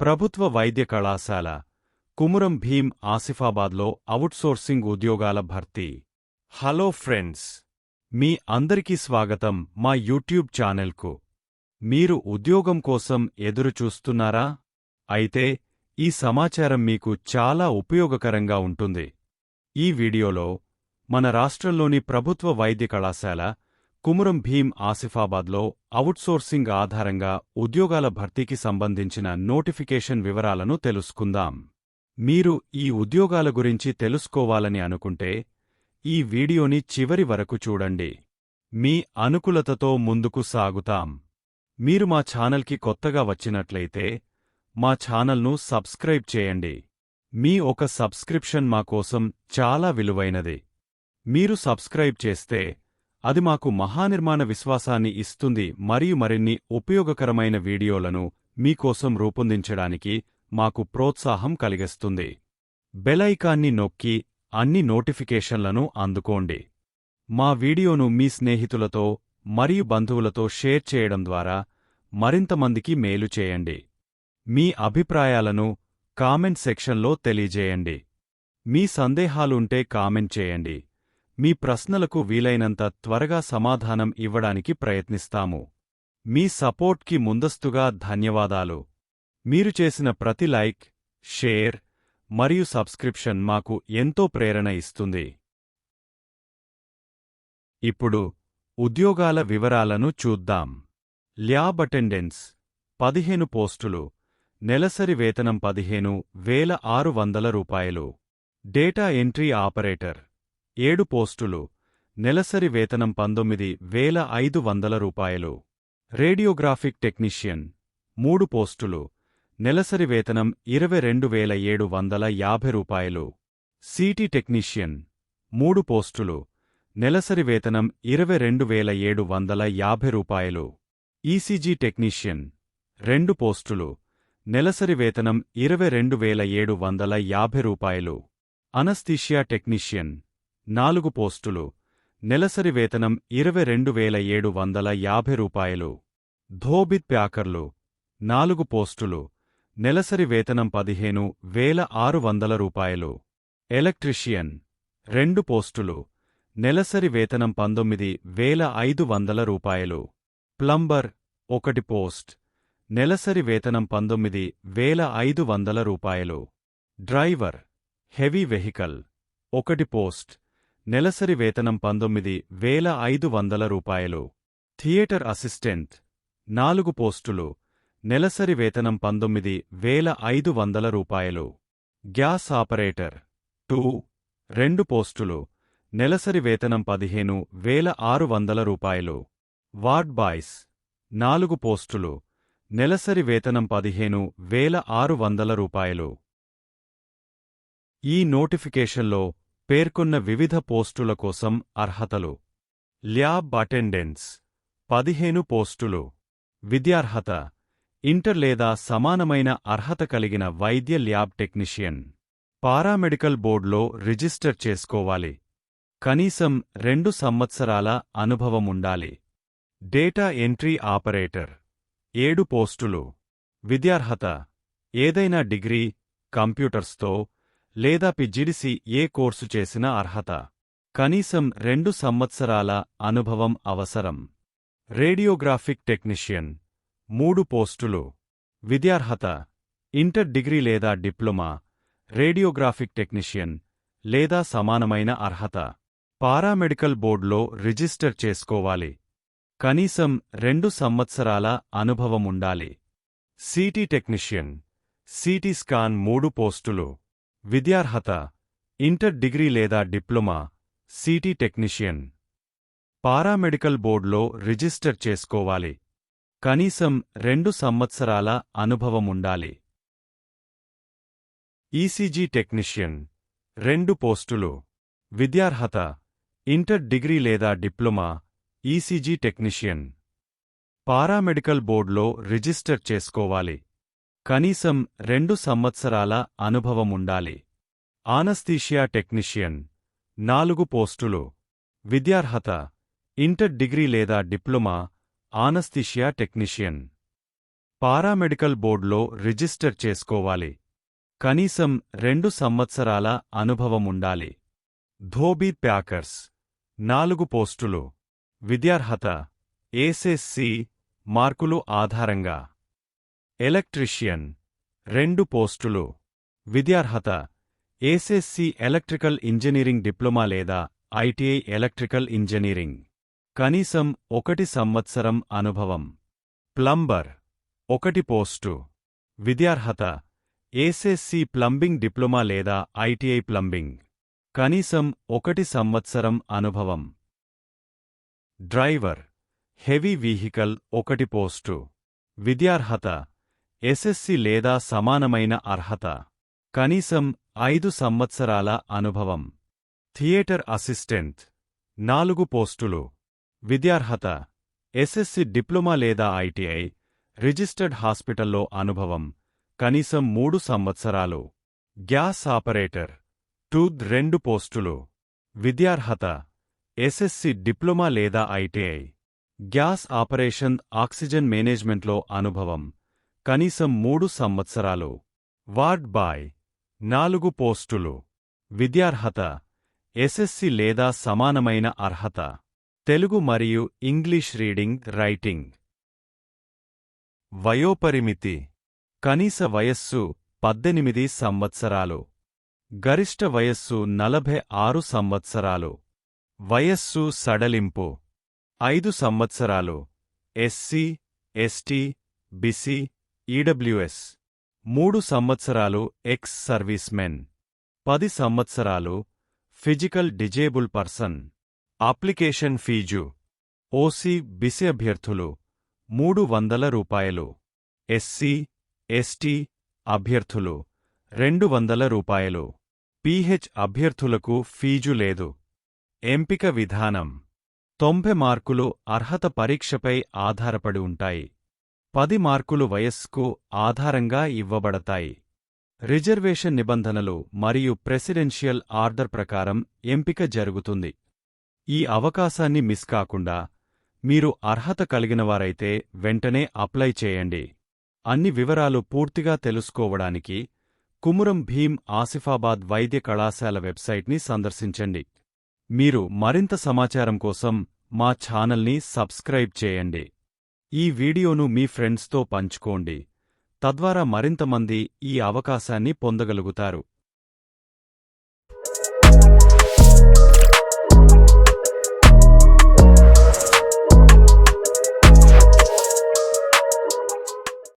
ప్రభుత్వ వైద్య కళాశాల కుమురం భీం ఆసిఫాబాద్లో అవుట్సోర్సింగ్ ఉద్యోగాల భర్తీ. హలో ఫ్రెండ్స్ మీ అందరికీ స్వాగతం మా యూట్యూబ్ ఛానల్కు. మీరు ఉద్యోగం కోసం ఎదురుచూస్తున్నారా? అయితే ఈ సమాచారం మీకు చాలా ఉపయోగకరంగా ఉంటుంది. ఈ వీడియోలో మన రాష్ట్రంలోని ప్రభుత్వ వైద్య కళాశాల కుమురం భీం ఆసిఫాబాద్లో అవుట్సోర్సింగ్ ఆధారంగా ఉద్యోగాల భర్తీకి సంబంధించిన నోటిఫికేషన్ వివరాలను తెలుసుకుందాం. మీరు ఈ ఉద్యోగాల గురించి తెలుసుకోవాలని అనుకుంటే ఈ వీడియోని చివరి వరకు చూడండి. మీ అనుకూలతతో ముందుకు సాగుతాం. మీరు మా ఛానల్కి కొత్తగా వచ్చినట్లయితే మా ఛానల్ను సబ్స్క్రైబ్ చేయండి. మీ ఒక సబ్స్క్రిప్షన్ మా కోసం చాలా విలువైనది. మీరు సబ్స్క్రైబ్ చేస్తే అది మాకు మహానిర్మాణ విశ్వాసాన్ని ఇస్తుంది మరియు మరిన్ని ఉపయోగకరమైన వీడియోలను మీకోసం రూపొందించడానికి మాకు ప్రోత్సాహం కలిగిస్తుంది. బెలైకాన్ని నొక్కి అన్ని నోటిఫికేషన్లను అందుకోండి. మా వీడియోను మీ స్నేహితులతో మరియు బంధువులతో షేర్ చేయడం ద్వారా మరింతమందికి మేలు చేయండి. మీ అభిప్రాయాలను కామెంట్ సెక్షన్లో తెలియజేయండి. మీ సందేహాలుంటే కామెంట్ చేయండి. మీ ప్రశ్నలకు వీలైనంత త్వరగా సమాధానం ఇవ్వడానికి ప్రయత్నిస్తాము. మీ సపోర్ట్కి ముందస్తుగా ధన్యవాదాలు. మీరు చేసిన ప్రతి లైక్ షేర్ మరియు సబ్స్క్రిప్షన్ మాకు ఎంతో ప్రేరణ ఇస్తుంది. ఇప్పుడు ఉద్యోగాల వివరాలను చూద్దాం. ల్యాబ్ అటెండెన్స్ పదిహేను పోస్టులు నెలసరి వేతనం పదిహేను వేల ఆరు వందల రూపాయలు. డేటా ఎంట్రీ ఆపరేటర్ ఏడు పోస్టులు నెలసరి వేతనం పంతొమ్మిది వేల ఐదు వందల రూపాయలు. రేడియోగ్రాఫిక్ టెక్నీషియన్ మూడు పోస్టులు నెలసరి వేతనం ఇరవై రెండు వేల ఏడు వందల యాభై రూపాయలు. సిటీ టెక్నీషియన్ మూడు పోస్టులు నెలసరి వేతనం ఇరవై రెండు వేల ఏడు వందల యాభై రూపాయలు. ఈసీజీ టెక్నీషియన్ రెండు పోస్టులు నెలసరి వేతనం ఇరవై రెండు వేల ఏడు వందల యాభై రూపాయలు. అనస్థీషియా టెక్నీషియన్ నాలుగు పోస్టులు. నెలసరి వేతనం ఇరవై రెండు వేల ఏడు వందల యాభై రూపాయలు. ధోబిత్ ప్యాకర్లు. నాలుగు పోస్టులు. నెలసరి వేతనం పదిహేను వేల ఆరు వందల రూపాయలు. ఎలక్ట్రిషియన్. రెండు పోస్టులు. నెలసరి వేతనం పంతొమ్మిది వేల ఐదు వందల రూపాయలు. ప్లంబర్. ఒకటి పోస్ట్. నెలసరి వేతనం పంతొమ్మిది వేల ఐదు వందల రూపాయలు. డ్రైవర్. Heavy vehicle. ఒకటి పోస్ట్. నెలసరి వేతనం పంతొమ్మిది వేల ఐదు వందల రూపాయలు. థియేటర్ అసిస్టెంట్ నాలుగు పోస్టులు నెలసరి వేతనం పంతొమ్మిది వేల ఐదు వందల రూపాయలు. గ్యాస్ ఆపరేటర్ టూ రెండు పోస్టులు నెలసరి వేతనం పదిహేను వేల ఆరు వందల రూపాయలు. వార్డ్ బాయ్స్ నాలుగు పోస్టులు నెలసరి వేతనం పదిహేను వేల ఆరు వందల రూపాయలు. ఈ నోటిఫికేషన్లో పేర్కొన్న వివిధ పోస్టుల కోసం అర్హతలు. Lab attendance. పదిహేను పోస్టులు. విద్యార్హత. ఇంటర్ లేదా సమానమైన అర్హత కలిగిన వైద్య ల్యాబ్ టెక్నీషియన్. పారామెడికల్ బోర్డులో రిజిస్టర్ చేసుకోవాలి. కనీసం రెండు సంవత్సరాల అనుభవముండాలి డేటా ఎంట్రీ ఆపరేటర్. ఏడు పోస్టులు. విద్యార్హత. ఏదైనా డిగ్రీ కంప్యూటర్స్తో లేదా పిజిడిసి ఏ కోర్సు చేసిన అర్హత. కనీసం రెండు సంవత్సరాల అనుభవం అవసరం. Radiographic technician. మూడు పోస్టులు. విద్యార్హత. ఇంటర్ డిగ్రీ లేదా డిప్లొమా. Radiographic technician. లేదా సమానమైన అర్హత. పారామెడికల్ బోర్డులో రిజిస్టర్ చేసుకోవాలి. కనీసం రెండు సంవత్సరాల అనుభవముండాలి సిటీ టెక్నీషియన్. సిటీ స్కాన్ మూడు పోస్టులు. విద్యార్హత ఇంటర్ డిగ్రీ లేదా డిప్లొమా సిటీ టెక్నీషియన్. పారామెడికల్ బోర్డులో రిజిస్టర్ చేసుకోవాలి. కనీసం రెండు సంవత్సరాల అనుభవముండాలి ఈసీజీ టెక్నీషియన్ రెండు పోస్టులు. విద్యార్హత ఇంటర్ డిగ్రీ లేదా డిప్లొమా ఈసీజీ టెక్నీషియన్. పారామెడికల్ బోర్డులో రిజిస్టర్ చేసుకోవాలి. కనీసం రెండు సంవత్సరాల అనుభవముండాలి. ఆనస్థీషియా టెక్నీషియన్ నాలుగు పోస్టులు. విద్యార్హత ఇంటర్ డిగ్రీ లేదా డిప్లొమా ఆనస్థీషియా టెక్నీషియన్. పారామెడికల్ బోర్డులో రిజిస్టర్ చేసుకోవాలి. కనీసం రెండు సంవత్సరాల అనుభవం ఉండాలి ధోబీ ప్యాకర్స్ నాలుగు పోస్టులు. విద్యార్హత ఏసెస్సి మార్కులు ఆధారంగా. ఎలక్ట్రీషియన్ రెండు పోస్టులు. విద్యార్హత ఏసెస్సి ఎలక్ట్రికల్ ఇంజనీరింగ్ డిప్లొమా లేదా ఐటీఐ ఎలక్ట్రికల్ ఇంజనీరింగ్. కనీసం ఒకటి సంవత్సరం అనుభవం. ప్లంబర్ ఒకటి పోస్టు. విద్యార్హత ఏసెస్సి ప్లంబింగ్ డిప్లొమా లేదా ఐటీఐ ప్లంబింగ్. కనీసం ఒకటి సంవత్సరం అనుభవం. డ్రైవర్ హెవీ వీహికల్ ఒకటి పోస్టు. విద్యార్హత ఎస్ఎస్సి లేదా సమానమైన అర్హత. కనీసం ఐదు సంవత్సరాల అనుభవం. Theatre assistant. నాలుగు పోస్టులు. విద్యార్హత. ఎస్ఎస్సి డిప్లొమా లేదా ఐటీఐ. రిజిస్టర్డ్ హాస్పిటల్లో అనుభవం. కనీసం మూడు సంవత్సరాలు. Gas operator. టూత్ రెండు పోస్టులు. విద్యార్హత. ఎస్ఎస్సి డిప్లొమా లేదా ఐటీఐ. గ్యాస్ ఆపరేషన్ ఆక్సిజన్ మేనేజ్మెంట్లో అనుభవం. కనీసం మూడు సంవత్సరాలు. Ward boy. నాలుగు పోస్టులు. విద్యార్హత. ఎస్ఎస్సి లేదా సమానమైన అర్హత. తెలుగు మరియు ఇంగ్లీష్ రీడింగ్ రైటింగ్. వయోపరిమితి. కనీస వయస్సు పద్దెనిమిది సంవత్సరాలు. గరిష్ట వయస్సు నలభై ఆరు సంవత్సరాలు. వయస్సు సడలింపు. ఐదు సంవత్సరాలు. ఎస్సీ ఎస్టీ బిసి ఈడబ్ల్యూఎస్ మూడు సంవత్సరాలు ఎక్స్ సర్వీస్మెన్ పది సంవత్సరాలు physical disable person application fee OC BC అభ్యర్థులు మూడు వందల రూపాయలు. ఎస్సీ ఎస్టీ అభ్యర్థులు రెండు వందల రూపాయలు. పీహెచ్ అభ్యర్థులకు ఫీజు లేదు. ఎంపిక విధానం. తొంభై మార్కులు అర్హత పరీక్షపై ఆధారపడి ఉంటాయి. పది మార్కులు వయస్సుకు ఆధారంగా ఇవ్వబడతాయి. రిజర్వేషన్ నిబంధనలు మరియు ప్రెసిడెన్షియల్ ఆర్డర్ ప్రకారం ఎంపిక జరుగుతుంది. ఈ అవకాశాన్ని మిస్ కాకుండా మీరు అర్హత కలిగినవారైతే వెంటనే అప్లై చేయండి. అన్ని వివరాలు పూర్తిగా తెలుసుకోవడానికి కుమురం భీం ఆసిఫాబాద్ వైద్య కళాశాల వెబ్సైట్ని సందర్శించండి. మీరు మరింత సమాచారం కోసం మా ఛానల్ని సబ్స్క్రైబ్ చేయండి. ఈ వీడియోను మీ ఫ్రెండ్స్తో పంచుకోండి. తద్వారా మరింతమంది ఈ అవకాశాన్ని పొందగలుగుతారు.